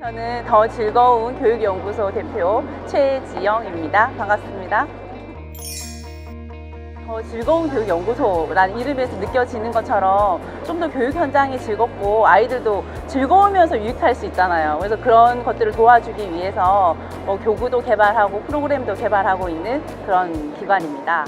저는 더 즐거운 교육연구소 대표 최지영입니다. 반갑습니다. 더 즐거운 교육연구소라는 이름에서 느껴지는 것처럼 좀 더 교육 현장이 즐겁고 아이들도 즐거우면서 유익할 수 있잖아요. 그래서 그런 것들을 도와주기 위해서 뭐 교구도 개발하고 프로그램도 개발하고 있는 그런 기관입니다.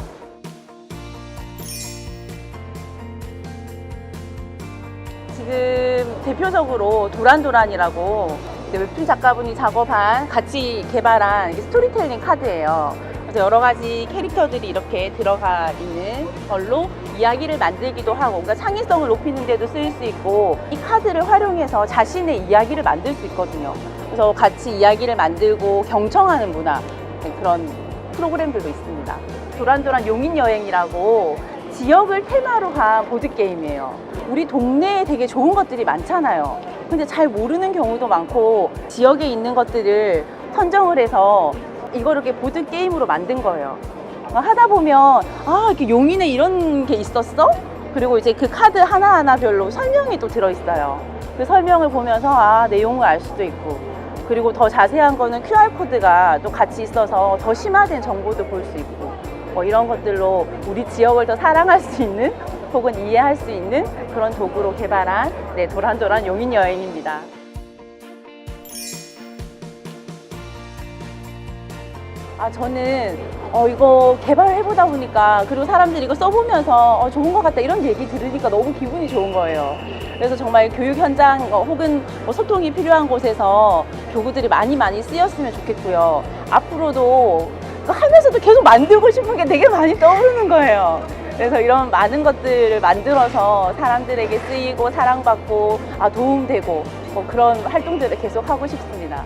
지금 대표적으로 도란도란이라고 웹툰 작가분이 작업한 같이 개발한 스토리텔링 카드예요. 그래서 여러 가지 캐릭터들이 이렇게 들어가 있는 걸로 이야기를 만들기도 하고, 그러니까 창의성을 높이는 데도 쓰일 수 있고, 이 카드를 활용해서 자신의 이야기를 만들 수 있거든요. 그래서 같이 이야기를 만들고 경청하는 문화, 네, 그런 프로그램들도 있습니다. 도란도란 용인 여행이라고 지역을 테마로 한 보드게임이에요. 우리 동네에 되게 좋은 것들이 많잖아요. 근데 잘 모르는 경우도 많고 지역에 있는 것들을 선정을 해서 이걸 이렇게 보드게임으로 만든 거예요. 하다 보면 아, 이렇게 용인에 이런 게 있었어? 그리고 이제 그 카드 하나하나별로 설명이 또 들어있어요. 그 설명을 보면서 아, 내용을 알 수도 있고 그리고 더 자세한 거는 QR코드가 또 같이 있어서 더 심화된 정보도 볼 수 있고 뭐 이런 것들로 우리 지역을 더 사랑할 수 있는 혹은 이해할 수 있는 그런 도구로 개발한 네, 도란도란 용인 여행입니다. 아, 저는 어, 이거 개발해보다 보니까 그리고 사람들이 이거 써보면서 어, 좋은 것 같다 이런 얘기 들으니까 너무 기분이 좋은 거예요. 그래서 정말 교육 현장 어, 혹은 뭐 소통이 필요한 곳에서 교구들이 많이 많이 쓰였으면 좋겠고요. 앞으로도 하면서도 계속 만들고 싶은 게 되게 많이 떠오르는 거예요. 그래서 이런 많은 것들을 만들어서 사람들에게 쓰이고 사랑받고 아, 도움되고 뭐 그런 활동들을 계속 하고 싶습니다.